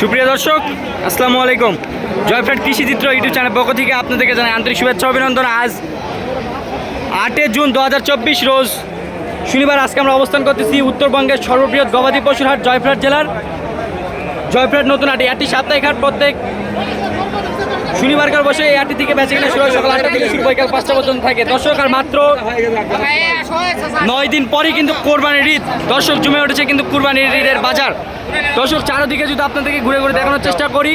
সুপ্রিয় দর্শক, আসসালামু আলাইকুম। জয়ফ্রাট কৃষি চিত্র ইউটিউব চ্যানেল পক্ষ থেকে আপনাদেরকে জানাই আন্তরিক শুভেচ্ছা অভিনন্দন। আজ আটে জুন দু হাজার চব্বিশ রোজ শনিবার আজকে আমরা অবস্থান করতেছি উত্তরবঙ্গের সর্ববৃহৎ গবাদি পশুর হাট জয়ফ্রাট জেলার। জয়ফ্রাট নতুন হাটে একটি সাপ্তাহিক হাট প্রত্যেক শনিবারকার বসে এই হাটটি থেকে বেঁচে কিনা শুরু হয়। সকাল আটটা থেকে শুরু, বিকাল পাঁচটা পর্যন্ত থাকে। দর্শক আর মাত্র নয় দিন পরই কিন্তু কোরবানির ঈদ। দর্শক জমে উঠেছে কিন্তু কোরবানির ঈদের বাজার। দর্শক, চারদিকে যদি আপনাদেরকে ঘুরে ঘুরে দেখানোর চেষ্টা করি,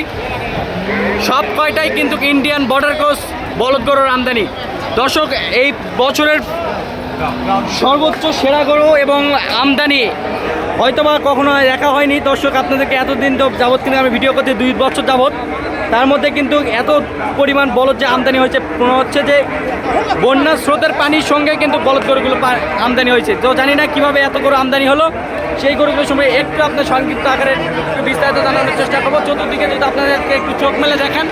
সব কয়টাই কিন্তু ইন্ডিয়ান বর্ডার ক্রস বলদ গরুর আমদানি। দর্শক, এই বছরের সর্বোচ্চ সেরা গরু এবং আমদানি হয়তোবা কখনো দেখা হয়নি। দর্শক, আপনাদেরকে এতদিন তো যাবৎ কিন্তু আমি ভিডিও করতে দুই বছর যাবৎ। তার মধ্যে কিন্তু এত পরিমাণ বলদ যে আমদানি হয়েছে হচ্ছে যে বন্যার স্রোতের পানির সঙ্গে কিন্তু বলদ গরুগুলো আমদানি হয়েছে। তো জানি না কীভাবে এত গরু আমদানি হলো। সেই গরুগুলোর সময় একটু আপনার সংক্ষিপ্ত আকারে একটু বিস্তারিত জানানোর চেষ্টা করব। চতুর্দিকে যদি আপনাদেরকে একটু চোখ মেলে দেখেন,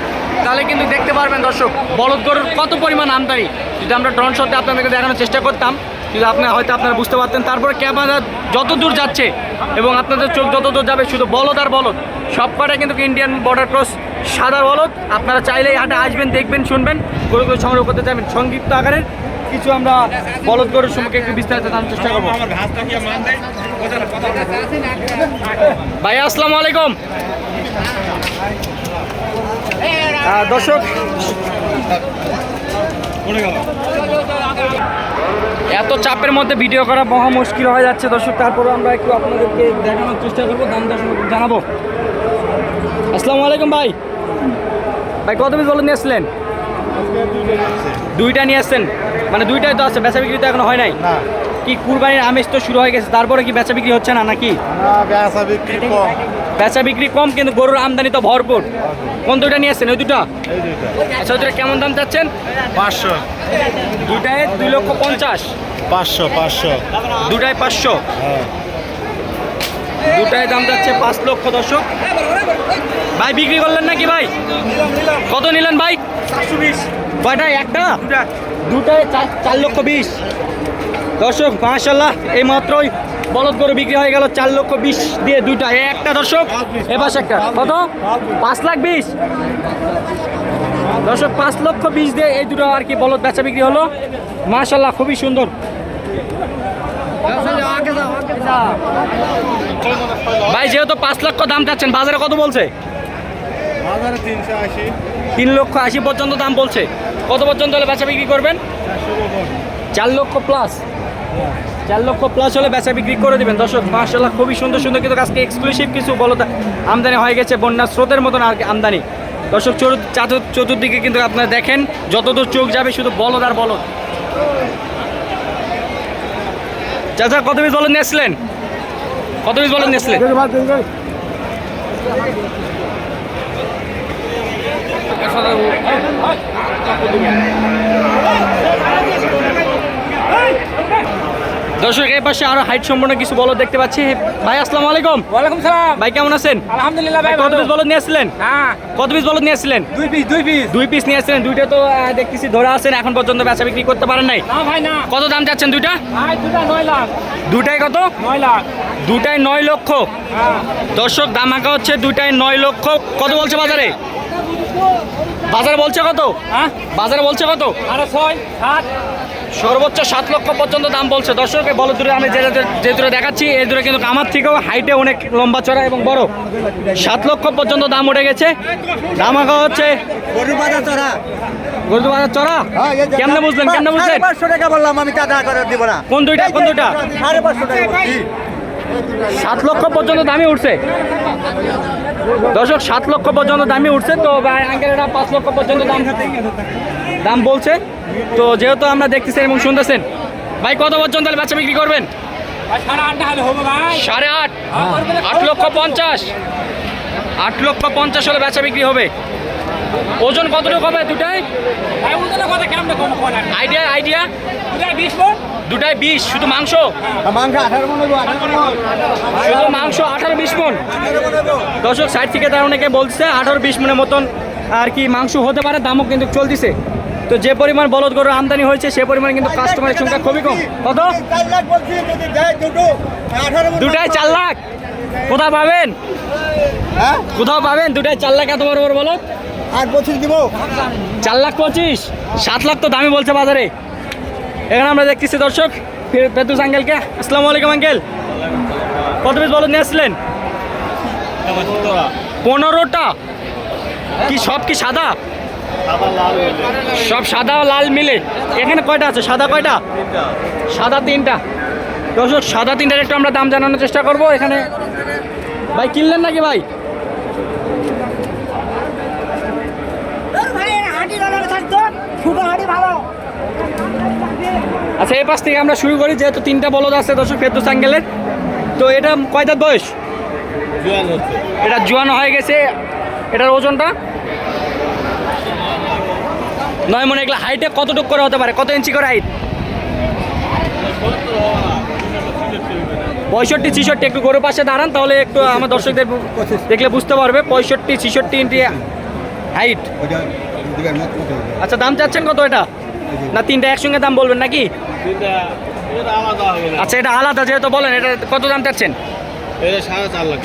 তাহলে কিন্তু দেখতে পারবেন দর্শক, বলদ গরুর কত পরিমাণ আমদানি। যদি আমরা ড্রোন শটে আপনাদেরকে দেখানোর চেষ্টা করতাম কিন্তু আপনার হয়তো আপনারা বুঝতে পারতেন, তারপরে ক্যামেরা যত দূর যাচ্ছে এবং আপনাদের চোখ যত দূর যাবে, শুধু বলদ আর বলদ সব কটা কিন্তু ইন্ডিয়ান বর্ডার ক্রস সাদা বলদ। আপনারা চাইলেই হাটে আসবেন, দেখবেন, শুনবেন। গরুগুলো সংগ্রহ করতে চাইবেন সংক্ষিপ্ত আকারের। কিছু আমরা বলদ গরুর সম্পর্কে একটু বিস্তারিত জানার চেষ্টা করব। ভাই, আসসালামু আলাইকুম। দর্শক এত চাপের মধ্যে ভিডিও করা মহা মুশকিল হয়ে যাচ্ছে। দর্শক তারপরে আমরা একটু আপনাদেরকে দেখানোর চেষ্টা করব, দাম দশ জানাব। আসসালামু আলাইকুম ভাই। ভাই, কত পিস বলে নিয়ে আসলেন দুইটা নিয়ে আসছেন। মানে দুইটাই তো আছে বেচা বিক্রি তো এখনও হয় নাই? কি কুরবানির আমেজ তো শুরু হয়ে গেছে তারপরে কি বেচা বিক্রি হচ্ছে না নাকি? বেচা বিক্রি কম। বেচা বিক্রি কম কিন্তু গরুর আমদানি তো ভরপুর। কোন দুইটা নিয়ে আসছেন? ওই দুটো আচ্ছা ওই দুটো কেমন দাম চাচ্ছেন? পাঁচশো। দুটায় দুই লক্ষ পঞ্চাশ। পাঁচশো পাঁচশো। দুটায় পাঁচশো? হ্যাঁ। দুটায় দাম যাচ্ছে পাঁচ লক্ষ দর্শক। ভাই বিক্রি করলেন নাকি ভাই? কত নিলেন ভাই? কয়টায়? একটা? দুটায় চার লক্ষ বিশ। দর্শক মাশাল্লাহ এই মাত্রই বলদ গরু বিক্রি হয়ে গেল চার লক্ষ বিশ দিয়ে দুইটা। এ একটা দর্শক এবার একটা। কত? পাঁচ লাখ বিশ। দর্শক পাঁচ লক্ষ বিশ দিয়ে এই দুটো আর কি বলদ বেচা বিক্রি হলো। মাশাল্লাহ খুবই সুন্দর। ভাই যেহেতু পাঁচ লক্ষ দাম চাচ্ছেন বাজারে কত বলছে? তিন লক্ষ আশি পর্যন্ত দাম বলছে। কত পর্যন্ত হলে বেচা বিক্রি করবেন? চার লক্ষ প্লাস চার লক্ষ প্লাস হলে বেচা বিক্রি করে দেবেন দর্শক মার্শাল্লাহ খুবই সুন্দর সুন্দর কিন্তু আজকে এক্সক্লুসিভ কিছু বলতে আমদানি হয়ে গেছে বন্যার স্রোতের মতন আর আমদানি দর্শক চতুর- চাতুর- চতুর্দিকে কিন্তু আপনারা দেখেন যতদূর চোখ যাবে শুধু বলদ আর বলদ চাচা কত পিস বলদ নিয়েছিলেন কত পিস বলদ নিয়েছিলেন দর্শক এই পাশে আরও হাইট সম্পন্ন কিছু বলো দেখতে পাচ্ছি। ভাই আসসালামু আলাইকুম। ওয়ালাইকুম সালাম। ভাই কেমন আছেন? আলহামদুলিল্লাহ ভাই কত পিস বলদ নিয়ে আসছিলেন? হ্যাঁ কত পিস বলদ নিয়ে আসছিলেন? দুই পিস দুই পিস দুই পিস নিয়ে আসছিলেন দুইটা তো দেখতেছি ধরে আছেন এখন পর্যন্ত বেচা বিক্রি করতে পারেন নাই। না ভাই না। কত দাম চাচ্ছেন দুইটা? ভাই দুটা নয় লাখ। দুটাই কত? নয় লাখ। দুটাই নয় লক্ষ। হ্যাঁ। দর্শক দাম আঁকা হচ্ছে দুটাই নয় লক্ষ। কত বলছে বাজারে? বাজারে বলছে কত? হ্যাঁ? বাজারে বলছে কত? আরও ছয় সাত। সর্বোচ্চ সাত লক্ষ পর্যন্ত দাম বলছে। দর্শক এই বলদ দূরে আমি যে যে দূরে দেখাচ্ছি এই দূরে কিন্তু আমার থেকেও হাইটে অনেক লম্বা চড়া এবং বড়। সাত লক্ষ পর্যন্ত দাম উঠে গেছে। দাম আঁকা হচ্ছে গরু বাজার চড়া? গরু চড়া কেমনে বুঝলেন কেমনে বুঝলেন? পাঁচশো টাকা বললাম আমি টাকা করে দিব না। কোন দুইটা কোন দুইটা? সাড়ে পাঁচশো টাকা সাত লক্ষ পর্যন্ত দামই উঠছে। দর্শক সাত লক্ষ পর্যন্ত দামি উঠছে তো ভাই আঙ্কেল এটা পাঁচ লক্ষ পর্যন্ত দাম দাম বলছে। তো যেহেতু আমরা দেখতেছেন এবং শুনতেছেন ভাই কত পর্যন্ত তাহলে বাচ্চা বিক্রি করবেন? সাড়ে ভাই। সাড়ে আট? আট লক্ষ পঞ্চাশ। আট লক্ষ পঞ্চাশ হলে বেচা বিক্রি হবে। ওজন কতটুকু হবে দুটাই আইডিয়া আইডিয়া? দুটাই বিশ শুধু মাংস? হব। শুধু মাংস আঠারো বিশ মনে? দর্শক সাইড থেকে তারা অনেকে বলছে আঠারো বিশ মনের মতন আর কি মাংস হতে পারে দামও কিন্তু চলতেছে। তো যে পরিমাণ বলদ গরুর আমদানি হয়েছে সে পরিমাণ কিন্তু কাস্টমারের সংখ্যা খুবই কম। কত? চার লাখ বলছি যদি দেয় দুটো। আঠারো দুটায় চার লাখ। কোথায় পাবেন? হ্যাঁ? কোথাও পাবেন? দুটাই চার লাখ এত বড় বড় বলো আট বছর দিব। চার লাখ পঁচিশ? সাত লাখ তো দামি বলছে বাজারে। এখানে আমরা দেখতেছি দর্শক ফেরদৌস আঙ্কেলকে। আসসালামু আলাইকুম আঙ্কেল। কত পিস বলদ নিয়ে আসছিলেন পনেরোটা? কি সব কি সাদা? সব সাদা ও লাল মিলে। এখানে কয়টা আছে? সাদা কয়টা? সাদা তিনটা। দর্শক সাদা তিনটার একটু আমরা দাম জানানোর চেষ্টা করব এখানে। ভাই কিনলেন নাকি ভাই? আচ্ছা এই পাশ থেকে আমরা শুরু করি যেহেতু তিনটা বলদ আছে দর্শক ফেরদৌস আঙ্কেলের তো এটা কয় দাঁত বয়স? এটা জোয়ানো হয়ে গেছে। এটার ওজনটা? নয় মনে এগুলো হাইটে কতটুক করে হতে পারে? কত ইঞ্চি করে হাইট পঁয়ষট্টি ছিষট্টি একটু গরু পাশে দাঁড়ান তাহলে একটু আমার দর্শকদের দেখলে বুঝতে পারবে পঁয়ষট্টি ছিষট্টি ইঞ্চি হাইট আচ্ছা দাম চাচ্ছেন কত এটা? না তিনটা একসঙ্গে দাম বলবেন নাকি? আচ্ছা এটা আলাদা যেহেতু বলেন এটা কত দাম চাচ্ছেন? এটা সাড়ে চার লাখ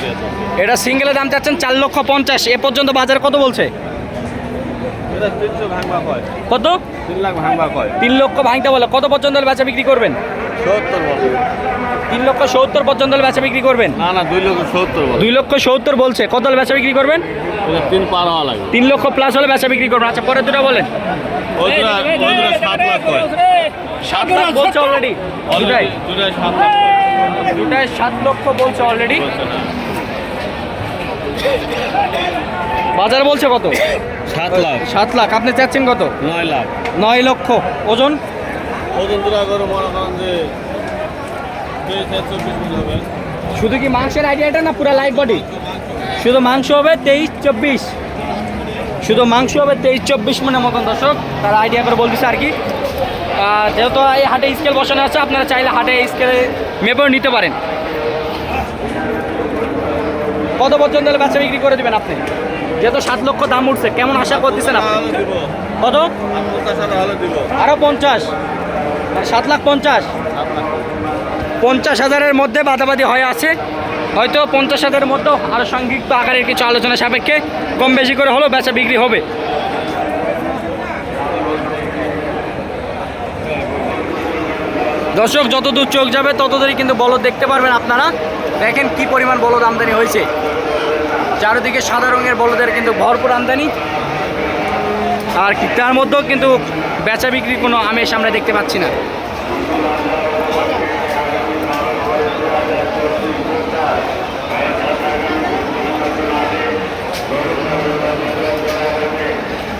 এটা সিঙ্গেলের দাম চাচ্ছেন চার লক্ষ পঞ্চাশ। এ পর্যন্ত বাজার কত বলছে এটা তিনশো ভাঙবা কয় কত? তিন লাখ ভাঙবা কয়? তিন লক্ষ ভাঙতে বলে। কত পর্যন্ত বেচা বিক্রি করবেন? সত্তর তিন লক্ষ সত্তর পর্যন্ত বেচা বিক্রি করবেন? না না দুই লক্ষ সত্তর দুই লক্ষ সত্তর বলছে। কত বেচা বিক্রি করবেন? তিন পার হওয়া লাগে তিন লক্ষ প্লাস হলে বেচা বিক্রি করবেন। আচ্ছা পরে দুটো বলেন। সাত লাখ বলছে অলরেডি দুটাই দুটাই সাত লক্ষ বলছে অলরেডি বাজার বলছে কত? সাত লাখ। সাত লাখ। আপনি চাচ্ছেন কত? নয় লাখ। নয় লক্ষ। ওজন? ওজন করে মনে করেন যে শুধু কি মাংসের আইডিয়াটা না পুরো লাইফ বডি শুধু মাংস হবে তেইশ চব্বিশ। শুধু মাংস হবে তেইশ চব্বিশ মনের মতন দর্শক। তারা আইডিয়া করে বলতেছে আর কি? যেহেতু এই হাটে স্কেল বসানো আছে আপনারা চাইলে হাটে স্কেলে মেপেও নিতে পারেন। কত পর্যন্ত বেচা বিক্রি করে দেবেন আপনি? যেহেতু সাত লক্ষ দাম উঠছে কেমন আশা করতেছেন আপনি? হলে দিব। কত? আর পঞ্চাশ? সাত লাখ পঞ্চাশ? পঞ্চাশ হাজারের মধ্যে বাদাবাদি হয়ে আছে। হয়তো পঞ্চাশ হাজারের মধ্যেও আরও সংক্ষিপ্ত আকারের কিছু আলোচনা সাপেক্ষে কম বেশি করে হলেও বেচা বিক্রি হবে। দর্শক যতদূর চোখ যাবে ততদূরই কিন্তু বলদ দেখতে পারবেন আপনারা। দেখেন কি পরিমাণ বলদ আমদানি হয়েছে। চারিদিকে সাদা রঙের বলদের কিন্তু ভরপুর আমদানি। আর তার মধ্যেও কিন্তু বেচা বিক্রির কোনো আমেজ আমরা দেখতে পাচ্ছি না।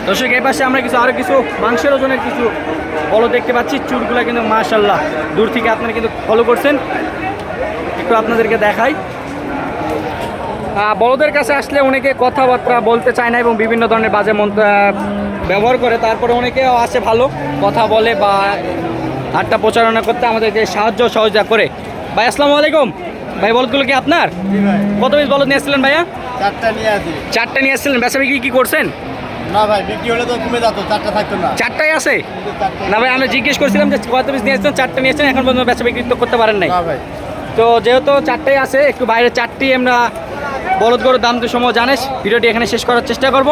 দর্শক এই পাশে আমরা কিছু আরও কিছু মাংসের ওজনের কিছু বলো দেখতে পাচ্ছি। চুরগুলো কিন্তু মাশাল্লাহ দূর থেকে আপনারা কিন্তু ফলো করছেন। একটু আপনাদেরকে আহ, বড়দের কাছে আসলে অনেকে কথাবার্তা বলতে চায় না এবং বিভিন্ন ধরনের বাজে মন্ত্র ব্যবহার করে। তারপরে অনেকেও আসে ভালো কথা বলে বা হাটটা প্রচারণা করতে আমাদেরকে সাহায্য সহযোগিতা করে। ভাই আসসালামু আলাইকুম। ভাই বলদগুলো কি আপনার? কত পিস বলদ নিয়ে আসছিলেন ভাইয়া? চারটা নিয়ে আসি। চারটে নিয়ে আসছিলেন। বেচা বিক্রি কি করছেন? না ভাই বিক্রি হলে তো কমে যেত চারটা থাকতো না। চারটাই আছে? না ভাই আমরা জিজ্ঞেস করছিলাম যে কত পিস নিয়ে আসছেন চারটে নিয়ে আসছেন এখন পর্যন্ত বিক্রি তো করতে পারেন নাই। ভাই। তো যেহেতু চারটেই আছে একটু বাইরে চারটি আমরা বলদ গরুর দাম তো সময় জানিস। ভিডিওটি এখানে শেষ করার চেষ্টা করব।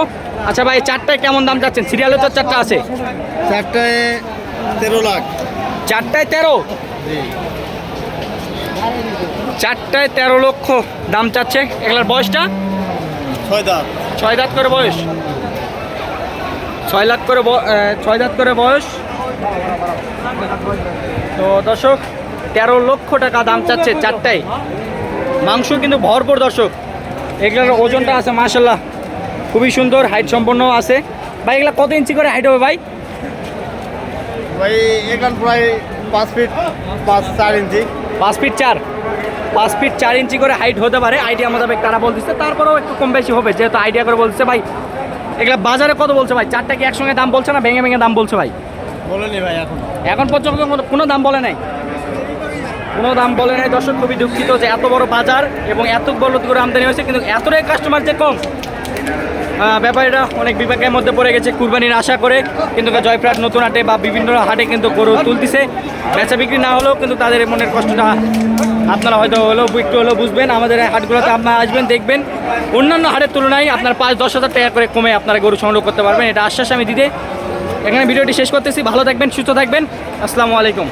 আচ্ছা ভাই চারটায় কেমন দাম চাচ্ছেন? সিরিয়ালে তো চারটা আছে। চারটায় তেরো লাখ। চারটায় তেরো? চারটায় তেরো লক্ষ দাম চাচ্ছে। এগুলার বয়সটা? ছয় দাঁত। ছয় দাঁত করে বয়স। ছয় লাখ করে ছয় দাঁত করে বয়স। তো দর্শক তেরো লক্ষ টাকা দাম চাচ্ছে চারটায়। মাংস কিন্তু ভরপুর দর্শক। এগুলোর ওজনটা আছে মাসাল্লাহ খুবই সুন্দর হাইট সম্পন্ন আছে। ভাই এগুলা কত ইঞ্চি করে হাইট হবে ভাই? ভাই এখান প্রায় পাঁচ ফিট পাঁচ চার ইঞ্চি। পাঁচ ফিট চার? পাঁচ ফিট চার ইঞ্চি করে হাইট হতে পারে আইডিয়া মোতাবেক তারা বলতেছে। তারপরেও একটু কম বেশি হবে যেহেতু আইডিয়া করে বলছে ভাই এগুলা বাজারে কত বলছে ভাই? চারটা কি একসঙ্গে দাম বলছে না ভেঙে ভেঙে দাম বলছে ভাই? বলেনি ভাই এখন। এখন পর্যন্ত কোনো দাম বলে নাই? কোনো দাম বলে নাই। দর্শক খুবই দুঃখিত যে এত বড় বাজার এবং এত বড় করে আমদানি হয়েছে, কিন্তু এতটাই কাস্টমার যে কম ব্যাপারীরা অনেক বিপাকের মধ্যে পড়ে গেছে কুরবানির আশা করে। কিন্তু জয়প্রাট নতুন হাটে বা বিভিন্ন হাটে কিন্তু গরু তুলতেছে। বেচা বিক্রি না হলেও কিন্তু তাদের মনের কষ্টটা আপনারা হয়তো হলেও একটু হলেও বুঝবেন। আমাদের হাটগুলোতে আপনারা আসবেন, দেখবেন। অন্যান্য হাটের তুলনায় আপনার পাঁচ, দশ হাজার টাকা করে কমে আপনারা গরু সংগ্রহ করতে পারবেন। এটা আশ্বাস আমি দিতে। এখানে ভিডিওটি শেষ করতেছি। ভালো থাকবেন, সুস্থ থাকবেন। আসসালামু আলাইকুম।